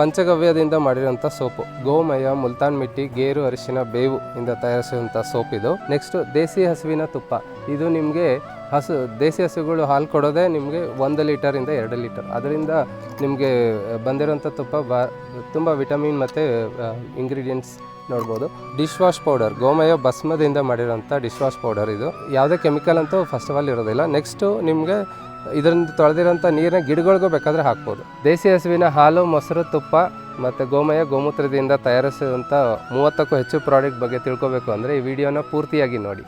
ಪಂಚಗವ್ಯದಿಂದ ಮಾಡಿರುವಂಥ ಸೋಪು. ಗೋಮಯ, ಮುಲ್ತಾನ್ ಮಿಟ್ಟಿ, ಗೇರು, ಅರಿಶಿನ, ಬೇವು ಇಂದ ತಯಾರಿಸುವಂಥ ಸೋಪ್ ಇದು. ನೆಕ್ಸ್ಟ್ ದೇಸಿ ಹಸುವಿನ ತುಪ್ಪ. ಇದು ನಿಮಗೆ ಹಸು, ದೇಸಿ ಹಸುಗಳು ಹಾಲು ಕೊಡೋದೇ ನಿಮಗೆ ಒಂದು ಲೀಟರಿಂದ ಎರಡು ಲೀಟರ್ ಅದರಿಂದ ನಿಮಗೆ ಬಂದಿರೋಂಥ ತುಪ್ಪ ಬಾ, ತುಂಬ ವಿಟಮಿನ್ ಮತ್ತು ಇಂಗ್ರೀಡಿಯೆಂಟ್ಸ್ ನೋಡ್ಬೋದು. ಡಿಶ್ ವಾಶ್ ಪೌಡರ್ ಗೋಮಯ ಭಸ್ಮದಿಂದ ಮಾಡಿರೋಂಥ ಡಿಶ್ ವಾಶ್ ಪೌಡರ್ ಇದು. ಯಾವುದೇ ಕೆಮಿಕಲ್ ಅಂತೂ ಫಸ್ಟ್ ಆಫ್ ಆಲ್ ಇರೋದಿಲ್ಲ. ನೆಕ್ಸ್ಟು ನಿಮಗೆ ಇದರಿಂದ ತೊಳೆದಿರೋಂಥ ನೀರಿನ ಗಿಡಗಳಿಗೂ ಬೇಕಾದರೆ ಹಾಕ್ಬೋದು. ದೇಸಿ ಹಸುವಿನ ಹಾಲು, ಮೊಸರು, ತುಪ್ಪ ಮತ್ತು ಗೋಮಯ ಗೋಮೂತ್ರದಿಂದ ತಯಾರಿಸಿದಂಥ ಮೂವತ್ತಕ್ಕೂ ಹೆಚ್ಚು ಪ್ರಾಡಕ್ಟ್ ಬಗ್ಗೆ ತಿಳ್ಕೊಬೇಕು ಅಂದರೆ ಈ ವಿಡಿಯೋನ ಪೂರ್ತಿಯಾಗಿ ನೋಡಿ.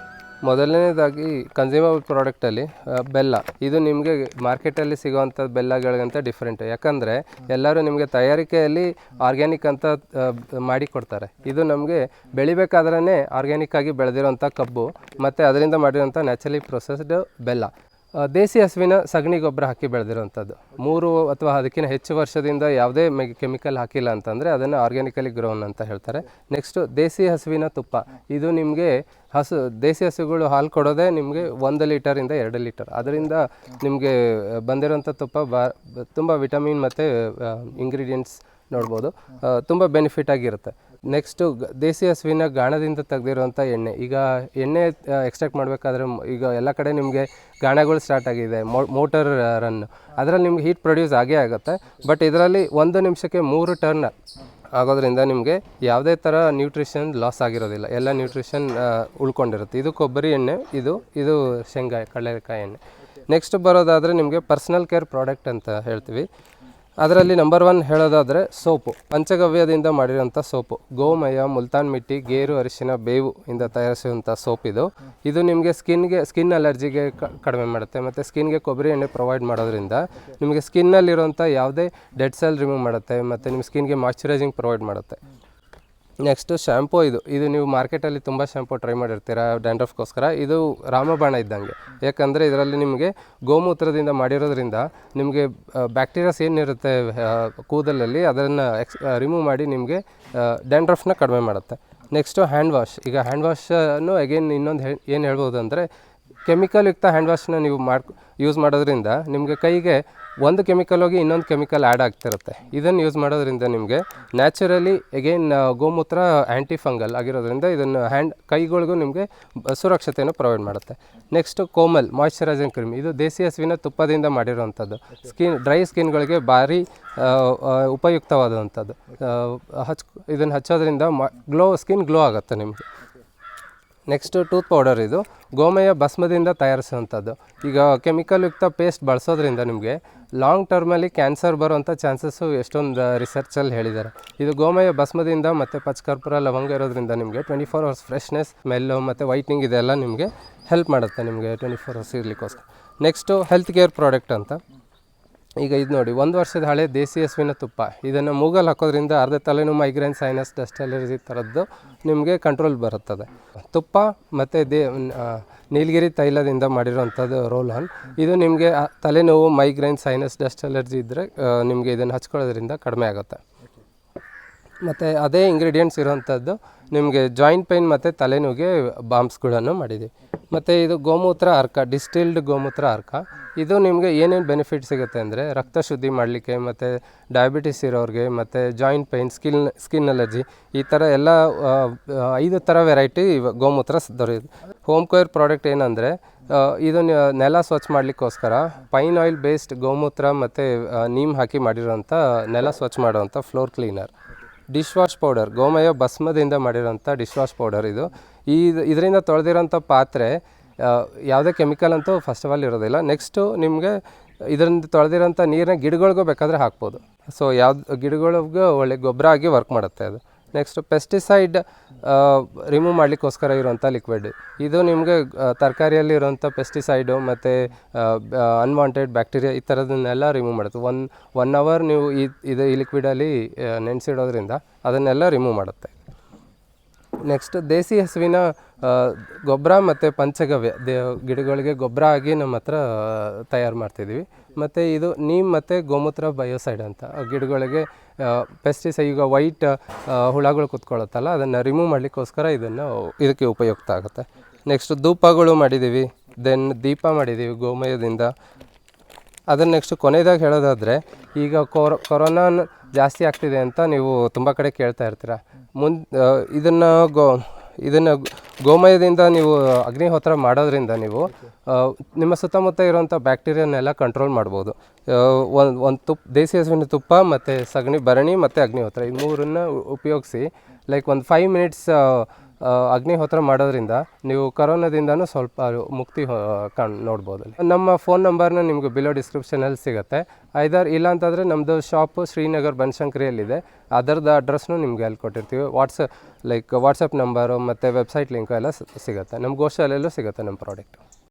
ಮೊದಲನೇದಾಗಿ ಕನ್ಸ್ಯೂಮಬಲ್ ಪ್ರಾಡಕ್ಟಲ್ಲಿ ಬೆಲ್ಲ. ಇದು ನಿಮಗೆ ಮಾರ್ಕೆಟಲ್ಲಿ ಸಿಗುವಂಥ ಬೆಲ್ಲಗಳಿಗಂತ ಡಿಫ್ರೆಂಟ್ ಯಾಕಂದರೆ ಎಲ್ಲರೂ ನಿಮಗೆ ತಯಾರಿಕೆಯಲ್ಲಿ ಆರ್ಗ್ಯಾನಿಕ್ ಅಂತ ಮಾಡಿ ಕೊಡ್ತಾರೆ. ಇದು ನಮಗೆ ಬೆಳಿಬೇಕಾದ್ರೇ ಆರ್ಗ್ಯಾನಿಕ್ ಆಗಿ ಬೆಳೆದಿರೋಂಥ ಕಬ್ಬು ಮತ್ತು ಅದರಿಂದ ಮಾಡಿರೋಂಥ ನ್ಯಾಚುರಲಿ ಪ್ರೊಸೆಸ್ಡ್ ಬೆಲ್ಲ. ದೇಸಿ ಹಸುವಿನ ಸಗಣಿ ಗೊಬ್ಬರ ಹಾಕಿ ಬೆಳೆದಿರುವಂಥದ್ದು. ಮೂರು ಅಥವಾ ಅದಕ್ಕಿಂತ ಹೆಚ್ಚು ವರ್ಷದಿಂದ ಯಾವುದೇ ಮೆ ಕೆಮಿಕಲ್ ಹಾಕಿಲ್ಲ ಅಂತಂದರೆ ಅದನ್ನು ಆರ್ಗ್ಯಾನಿಕಲಿ ಗ್ರೋನ್ ಅಂತ ಹೇಳ್ತಾರೆ. ನೆಕ್ಸ್ಟು ದೇಸಿ ಹಸುವಿನ ತುಪ್ಪ. ಇದು ನಿಮಗೆ ಹಸು, ದೇಸಿ ಹಸುಗಳು ಹಾಲು ಕೊಡೋದೇ ನಿಮಗೆ ಒಂದು ಲೀಟರಿಂದ ಎರಡು ಲೀಟರ್. ಅದರಿಂದ ನಿಮಗೆ ಬಂದಿರೋಂಥ ತುಪ್ಪ ಬ, ತುಂಬ ವಿಟಮಿನ್ ಮತ್ತು ಇಂಗ್ರೀಡಿಯೆಂಟ್ಸ್ ನೋಡ್ಬೋದು. ತುಂಬ ಬೆನಿಫಿಟ್ ಆಗಿರುತ್ತೆ. ನೆಕ್ಸ್ಟು ದೇಸಿ ಹಸುವಿನ ಗಾಣದಿಂದ ತೆಗೆದಿರುವಂಥ ಎಣ್ಣೆ. ಈಗ ಎಣ್ಣೆ ಎಕ್ಸ್ಟ್ರಾಕ್ಟ್ ಮಾಡಬೇಕಾದ್ರೆ ಈಗ ಎಲ್ಲ ಕಡೆ ನಿಮಗೆ ಗಾಣಗಳು ಸ್ಟಾರ್ಟ್ ಆಗಿದೆ. ಮೋಟರ್ ರನ್ ಅದರಲ್ಲಿ ನಿಮ್ಗೆ ಹೀಟ್ ಪ್ರೊಡ್ಯೂಸ್ ಆಗೇ ಆಗುತ್ತೆ. ಬಟ್ ಇದರಲ್ಲಿ ಒಂದು ನಿಮಿಷಕ್ಕೆ ಮೂರು ಟರ್ನ್ ಆಗೋದ್ರಿಂದ ನಿಮಗೆ ಯಾವುದೇ ಥರ ನ್ಯೂಟ್ರಿಷನ್ ಲಾಸ್ ಆಗಿರೋದಿಲ್ಲ. ಎಲ್ಲ ನ್ಯೂಟ್ರಿಷನ್ ಉಳ್ಕೊಂಡಿರುತ್ತೆ. ಇದು ಕೊಬ್ಬರಿ ಎಣ್ಣೆ, ಇದು ಇದು ಶೇಂಗಾ ಕಡಲೆಕಾಯಿ ಎಣ್ಣೆ. ನೆಕ್ಸ್ಟ್ ಬರೋದಾದರೆ ನಿಮಗೆ ಪರ್ಸ್ನಲ್ ಕೇರ್ ಪ್ರಾಡಕ್ಟ್ ಅಂತ ಹೇಳ್ತೀವಿ. ಅದರಲ್ಲಿ ನಂಬರ್ ಒನ್ ಹೇಳೋದಾದರೆ ಸೋಪು. ಪಂಚಗವ್ಯದಿಂದ ಮಾಡಿರೋಂಥ ಸೋಪು. ಗೋಮಯ, ಮುಲ್ತಾನ್ ಮಿಟ್ಟಿ, ಗೇರು, ಅರಿಶಿನ, ಬೇವು ಇಂದ ತಯಾರಿಸುವಂಥ ಸೋಪ್ ಇದು. ಇದು ನಿಮಗೆ ಸ್ಕಿನ್ಗೆ ಸ್ಕಿನ್ ಅಲರ್ಜಿಗೆ ಕಡಿಮೆ ಮಾಡುತ್ತೆ. ಮತ್ತು ಸ್ಕಿನ್ಗೆ ಕೊಬ್ಬರಿ ಎಣ್ಣೆ ಪ್ರೊವೈಡ್ ಮಾಡೋದ್ರಿಂದ ನಿಮಗೆ ಸ್ಕಿನ್ನಲ್ಲಿರುವಂಥ ಯಾವುದೇ ಡೆಡ್ ಸೆಲ್ ರಿಮೂವ್ ಮಾಡುತ್ತೆ. ಮತ್ತು ನಿಮ್ಮ ಸ್ಕಿನ್ಗೆ ಮಾಯ್ಚರೈಸಿಂಗ್ ಪ್ರೊವೈಡ್ ಮಾಡುತ್ತೆ. ನೆಕ್ಸ್ಟು ಶ್ಯಾಂಪು ಇದು. ಇದು ನೀವು ಮಾರ್ಕೆಟಲ್ಲಿ ತುಂಬ ಶ್ಯಾಂಪು ಟ್ರೈ ಮಾಡಿರ್ತೀರ ಡ್ಯಾಂಡ್ರಫ್ಗೋಸ್ಕರ ಇದು ರಾಮಬಾಣ ಇದ್ದಂಗೆ. ಯಾಕಂದರೆ ಇದರಲ್ಲಿ ನಿಮಗೆ ಗೋಮೂತ್ರದಿಂದ ಮಾಡಿರೋದ್ರಿಂದ ನಿಮಗೆ ಬ್ಯಾಕ್ಟೀರಿಯಾಸ್ ಏನಿರುತ್ತೆ ಕೂದಲಲ್ಲಿ ಅದನ್ನು ಎಕ್ಸ್ ರಿಮೂವ್ ಮಾಡಿ ನಿಮಗೆ ಡ್ಯಾಂಡ್ರಫ್ನ ಕಡಿಮೆ ಮಾಡುತ್ತೆ. ನೆಕ್ಸ್ಟು ಹ್ಯಾಂಡ್ ವಾಶ್ ಈಗ ಹ್ಯಾಂಡ್ ವಾಶನ್ನು ಅಗೇನ್ ಇನ್ನೊಂದು ಏನು ಹೇಳ್ಬೋದು ಅಂದರೆ ಕೆಮಿಕಲ್ ಯುಕ್ತ ಹ್ಯಾಂಡ್ ವಾಶ್ನ ನೀವು ಮಾಡ್ ಯೂಸ್ ಮಾಡೋದ್ರಿಂದ ನಿಮಗೆ ಕೈಗೆ ಒಂದು ಕೆಮಿಕಲ್ ಹೋಗಿ ಇನ್ನೊಂದು ಕೆಮಿಕಲ್ ಆ್ಯಡ್ ಆಗ್ತಿರುತ್ತೆ. ಇದನ್ನು ಯೂಸ್ ಮಾಡೋದ್ರಿಂದ ನಿಮಗೆ ನ್ಯಾಚುರಲಿ ಎಗೇನ್ ಗೋಮೂತ್ರ ಆ್ಯಂಟಿ ಫಂಗಲ್ ಆಗಿರೋದ್ರಿಂದ ಇದನ್ನು ಹ್ಯಾಂಡ್ ಕೈಗಳಿಗೂ ನಿಮಗೆ ಸುರಕ್ಷತೆಯನ್ನು ಪ್ರೊವೈಡ್ ಮಾಡುತ್ತೆ. ನೆಕ್ಸ್ಟು ಕೋಮಲ್ ಮಾಯಿಶ್ಚರೈಸಿಂಗ್ ಕ್ರೀಮ್ ಇದು ದೇಸಿ ಹಸುವಿನ ತುಪ್ಪದಿಂದ ಮಾಡಿರುವಂಥದ್ದು. ಸ್ಕಿನ್ ಡ್ರೈ ಸ್ಕಿನ್ಗಳಿಗೆ ಭಾರಿ ಉಪಯುಕ್ತವಾದಂಥದ್ದು. ಹಚ್, ಇದನ್ನು ಹಚ್ಚೋದ್ರಿಂದ ಮ ಗ್ಲೋ ಸ್ಕಿನ್ ಗ್ಲೋ ಆಗುತ್ತೆ ನಿಮಗೆ. ನೆಕ್ಸ್ಟ್ ಟೂತ್ ಪೌಡರ್ ಇದು. ಗೋಮಯ ಭಸ್ಮದಿಂದ ತಯಾರಿಸುವಂಥದ್ದು. ಈಗ ಕೆಮಿಕಲ್ ಯುಕ್ತ ಪೇಸ್ಟ್ ಬಳಸೋದ್ರಿಂದ ನಿಮಗೆ ಲಾಂಗ್ ಟರ್ಮಲ್ಲಿ ಕ್ಯಾನ್ಸರ್ ಬರುವಂಥ ಚಾನ್ಸಸ್ಸು ಎಷ್ಟೊಂದು ರಿಸರ್ಚಲ್ಲಿ ಹೇಳಿದ್ದಾರೆ. ಇದು ಗೋಮಯ ಭಸ್ಮದಿಂದ ಮತ್ತು ಪಚ್ಕರ್ಪುರ ಲವಂಗ ಇರೋದ್ರಿಂದ ನಿಮಗೆ twenty four hours freshness smell ಮತ್ತು ವೈಟ್ನಿಂಗ್ ಇದೆಲ್ಲ ನಿಮಗೆ ಹೆಲ್ಪ್ ಮಾಡುತ್ತೆ ನಿಮಗೆ ಟ್ವೆಂಟಿ ಫೋರ್ ಅವರ್ಸ್ ಇರಲಿಕ್ಕೋಸ್ಕರ. ನೆಕ್ಸ್ಟು ಹೆಲ್ತ್ ಕೇರ್ ಪ್ರಾಡಕ್ಟ್ ಅಂತ. ಈಗ ಇದು ನೋಡಿ, ಒಂದು ವರ್ಷದ ಹಳೆ ದೇಸಿ ಹಸುವಿನ ತುಪ್ಪ. ಇದನ್ನು ಮೂಗಲ್ಲಿ ಹಾಕೋದ್ರಿಂದ ಅರ್ಧ ತಲೆನೋವು ಮೈಗ್ರೇನ್ ಸೈನಸ್ ಡಸ್ಟ್ ಅಲರ್ಜಿ ಥರದ್ದು ನಿಮಗೆ ಕಂಟ್ರೋಲ್ ಬರುತ್ತದೆ. ತುಪ್ಪ ಮತ್ತು ದೇ ನೀಲಗಿರಿ ತೈಲದಿಂದ ಮಾಡಿರೋವಂಥದ್ದು ರೋಲ್ ಆನ್ ಇದು ನಿಮಗೆ ತಲೆನೋವು ಮೈಗ್ರೇನ್ ಸೈನಸ್ ಡಸ್ಟ್ ಅಲರ್ಜಿ ಇದ್ದರೆ ನಿಮಗೆ ಇದನ್ನು ಹಚ್ಕೊಳ್ಳೋದ್ರಿಂದ ಕಡಿಮೆ ಆಗುತ್ತೆ. ಮತ್ತು ಅದೇ ಇಂಗ್ರೀಡಿಯೆಂಟ್ಸ್ ಇರೋವಂಥದ್ದು ನಿಮಗೆ ಜಾಯಿಂಟ್ ಪೈನ್ ಮತ್ತು ತಲೆನೋವಿಗೆ ಬಾಂಬ್ಸ್ಗಳನ್ನು ಮಾಡಿದ್ದೀವಿ ಮತ್ತು ಇದು ಗೋಮೂತ್ರ ಅರ್ಕ ಡಿಸ್ಟಿಲ್ಡ್ ಗೋಮೂತ್ರ ಅರ್ಕ ಇದು ನಿಮಗೆ ಏನೇನು ಬೆನಿಫಿಟ್ ಸಿಗುತ್ತೆ ಅಂದರೆ ರಕ್ತ ಶುದ್ಧಿ ಮಾಡಲಿಕ್ಕೆ ಮತ್ತು ಡಯಾಬಿಟಿಸ್ ಇರೋರಿಗೆ ಮತ್ತು joint pain skin skin allergy ಈ ಥರ ಎಲ್ಲ ಐದು ಥರ ವೆರೈಟಿ ಗೋಮೂತ್ರ ದೊರೆಯುತ್ತೆ. ಹೋಮ್ ಕೇರ್ ಪ್ರಾಡಕ್ಟ್ ಏನಂದರೆ ಇದು ನೆಲ ಸ್ವಚ್ಛ ಮಾಡಲಿಕ್ಕೋಸ್ಕರ ಪೈನ್ ಆಯಿಲ್ ಬೇಸ್ಡ್ ಗೋಮೂತ್ರ ಮತ್ತು ನೀಮ್ ಹಾಕಿ ಮಾಡಿರೋಂಥ ನೆಲ ಸ್ವಚ್ಛ ಮಾಡೋವಂಥ floor cleaner dish wash powder, ಗೋಮಯ ಭಸ್ಮದಿಂದ ಮಾಡಿರೋಂಥ ಡಿಶ್ ವಾಶ್ ಪೌಡರ್ ಇದು. ಈ ಇದರಿಂದ ತೊಳೆದಿರೋಂಥ ಪಾತ್ರೆ ಯಾವುದೇ ಕೆಮಿಕಲ್ ಅಂತೂ ಫಸ್ಟ್ ಆಫ್ ಆಲ್ ಇರೋದಿಲ್ಲ. ನೆಕ್ಸ್ಟು ನಿಮಗೆ ಇದರಿಂದ ತೊಳೆದಿರೋಂಥ ನೀರನ್ನ ಗಿಡಗಳಿಗೂ ಬೇಕಾದರೆ ಹಾಕ್ಬೋದು. ಸೊ ಯಾವ್ದು, ಗಿಡಗಳಿಗೂ ಒಳ್ಳೆ ಗೊಬ್ಬರ ಆಗಿ ವರ್ಕ್ ಮಾಡುತ್ತೆ ಅದು. ನೆಕ್ಸ್ಟ್ ಪೆಸ್ಟಿಸೈಡ್ ರಿಮೂವ್ ಮಾಡಲಿಕ್ಕೋಸ್ಕರ ಇರುವಂಥ ಲಿಕ್ವಿಡ್ ಇದು ನಿಮಗೆ ತರಕಾರಿಯಲ್ಲಿ ಇರುವಂಥ ಪೆಸ್ಟಿಸೈಡು ಮತ್ತು ಅನ್ವಾಂಟೆಡ್ ಬ್ಯಾಕ್ಟೀರಿಯಾ ಈ ಥರದನ್ನೆಲ್ಲ ರಿಮೂವ್ ಮಾಡುತ್ತೆ. ಒನ್ ಒನ್ ಅವರ್ ನೀವು ಈ, ಇದು ಈ ಲಿಕ್ವಿಡಲ್ಲಿ ನೆನೆಸಿಡೋದ್ರಿಂದ ಅದನ್ನೆಲ್ಲ ರಿಮೂವ್ ಮಾಡುತ್ತೆ. ನೆಕ್ಸ್ಟ್ ದೇಸಿ ಹಸುವಿನ ಗೊಬ್ಬರ ಮತ್ತು ಪಂಚಗವ್ಯ. ದೇ, ಗಿಡಗಳಿಗೆ ಗೊಬ್ಬರ ಆಗಿ ನಮ್ಮ ಹತ್ರ ತಯಾರು ಮಾಡ್ತಿದ್ದೀವಿ. ಮತ್ತು ಇದು ನೀಮ್ ಮತ್ತು ಗೋಮೂತ್ರ ಬಯೋಸೈಡ್ ಅಂತ. ಗಿಡಗಳಿಗೆ ಪೆಸ್ಟಿಸೈಡ್ ಈಗ ವೈಟ್ ಹುಳಗಳು ಕುತ್ಕೊಳ್ಳುತ್ತಲ್ಲ ಅದನ್ನು ರಿಮೂವ್ ಮಾಡಲಿಕ್ಕೋಸ್ಕರ ಇದನ್ನು ಇದಕ್ಕೆ ಉಪಯುಕ್ತ ಆಗುತ್ತೆ. ನೆಕ್ಸ್ಟ್ ಧೂಪಗಳು ಮಾಡಿದ್ದೀವಿ. ದೆನ್ ದೀಪ ಮಾಡಿದ್ದೀವಿ ಗೋಮಯದಿಂದ. ಅದನ್ನು ನೆಕ್ಸ್ಟ್ ಕೊನೆಯದಾಗಿ ಹೇಳೋದಾದರೆ, ಈಗ ಕೊರೋ, ಕೊರೋನಾ ಜಾಸ್ತಿ ಆಗ್ತಿದೆ ಅಂತ ನೀವು ತುಂಬ ಕಡೆ ಕೇಳ್ತಾ ಇರ್ತೀರ. ಮುನ್ ಇದನ್ನು ಗೋ, ಇದನ್ನು ಗೋಮಯದಿಂದ ನೀವು ಅಗ್ನಿಹೋತ್ರ ಮಾಡೋದ್ರಿಂದ ನೀವು ನಿಮ್ಮ ಸುತ್ತಮುತ್ತ ಇರುವಂಥ ಬ್ಯಾಕ್ಟೀರಿಯಾನೆಲ್ಲ ಕಂಟ್ರೋಲ್ ಮಾಡ್ಬೋದು. ಒಂದು ಒಂದು ತುಪ್ಪ ದೇಸಿ ಹಸುವಿನ ತುಪ್ಪ ಮತ್ತು ಸಗಣಿ, ಭರಣಿ ಮತ್ತು ಅಗ್ನಿಹೋತ್ರ ಈ ಮೂರನ್ನು ಉಪಯೋಗಿಸಿ ಲೈಕ್ ಒಂದು ಫೈವ್ ಮಿನಿಟ್ಸ್ ಅಗ್ನಿಹೋತ್ರ ಮಾಡೋದ್ರಿಂದ ನೀವು ಕರೋನಾದಿಂದನೂ ಸ್ವಲ್ಪ ಮುಕ್ತಿ ಕಾಣ್, ನೋಡ್ಬೋದು. ನಮ್ಮ ಫೋನ್ ನಂಬರ್ನ ನಿಮಗೆ ಬಿಲೋ ಡಿಸ್ಕ್ರಿಪ್ಷನಲ್ಲಿ ಸಿಗುತ್ತೆ. ಐದಾರು ಇಲ್ಲ ಅಂತಂದರೆ ನಮ್ಮದು ಶಾಪು ಶ್ರೀನಗರ್ ಬನಶಂಕರಿಯಲ್ಲಿದೆ. ಅದರದ್ದು ಅಡ್ರೆಸ್ನು ನಿಮಗೆ ಅಲ್ಲಿ ಕೊಟ್ಟಿರ್ತೀವಿ. ವಾಟ್ಸಪ್ ಲೈಕ್ ವಾಟ್ಸಪ್ ನಂಬರು ಮತ್ತು ವೆಬ್ಸೈಟ್ ಲಿಂಕು ಎಲ್ಲ ಸಿಗುತ್ತೆ. ನಮ್ಮ ಗೋಶಾಲೆಯಲ್ಲೂ ಸಿಗುತ್ತೆ ನಮ್ಮ ಪ್ರಾಡಕ್ಟ್